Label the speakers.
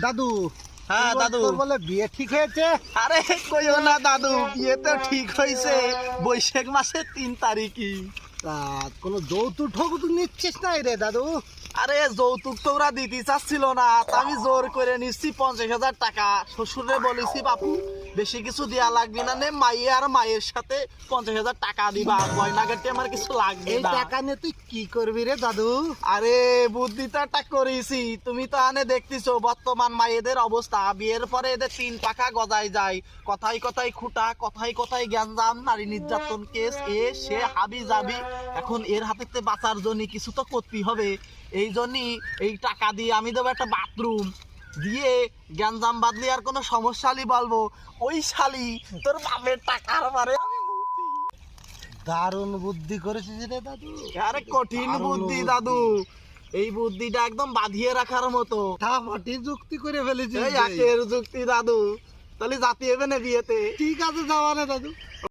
Speaker 1: দাদু
Speaker 2: হ্যাঁ, দাদু।
Speaker 1: বলে বিয়ে ঠিক হয়েছে?
Speaker 2: আরে কইও না দাদু বিয়ে তো ঠিক হয়েছে বৈশাখ মাসের তিন তারিখই।
Speaker 1: তা কোনো যৌতুক তুই নিচ্ছিস না রে দাদু?
Speaker 2: আরে যৌতুক তো ওরা দিতে চাচ্ছিল না আমি জোর করে নিচ্ছি পঞ্চাশ হাজার টাকা। শ্বশুরে বলেছি বাপু বেশি কিছু দেয়া লাগবে না নে মাইয়ে আর মায়ের সাথে পঞ্চাশ হাজার টাকা দিবা গয়নাগাটি আমার কিছু লাগবে
Speaker 1: এই টাকা নিয়ে তুই কি করবি রে দাদু?
Speaker 2: আরে বুদ্ধিটা করেছি তুমি তো আনে দেখতেছো বর্তমান মায়েদের অবস্থা। বিয়ের পরে এদের তিন পাখা গজায় যায়। কথাই কথাই খুঁটা কথাই কথাই জ্ঞানজাম নারী নির্যাতন কেস এ সে হাবি যাবি এখন এর হাতে বাঁচার জন্য কিছু তো করতেই হবে। এই জন্যই এই টাকা দিয়ে আমি দেবো একটা বাথরুম দিয়ে জ্ঞানজাম বাদলি আর কোনো সমস্যা হলে বলব। ওই শালি তোর বাপের টাকার মারে
Speaker 1: দারুণ বুদ্ধি করেছিস রে দাদু।
Speaker 2: আরে কঠিন বুদ্ধি। দাদু। এই বুদ্ধিটা একদম বাঁধিয়ে রাখার মতো।
Speaker 1: মাটি যুক্তি করে ফেলেছিস
Speaker 2: এই। একের যুক্তি দাদু। তাহলে জাতি হবে না বিয়েতে।
Speaker 1: ঠিক আছে যাওয়া না দাদু।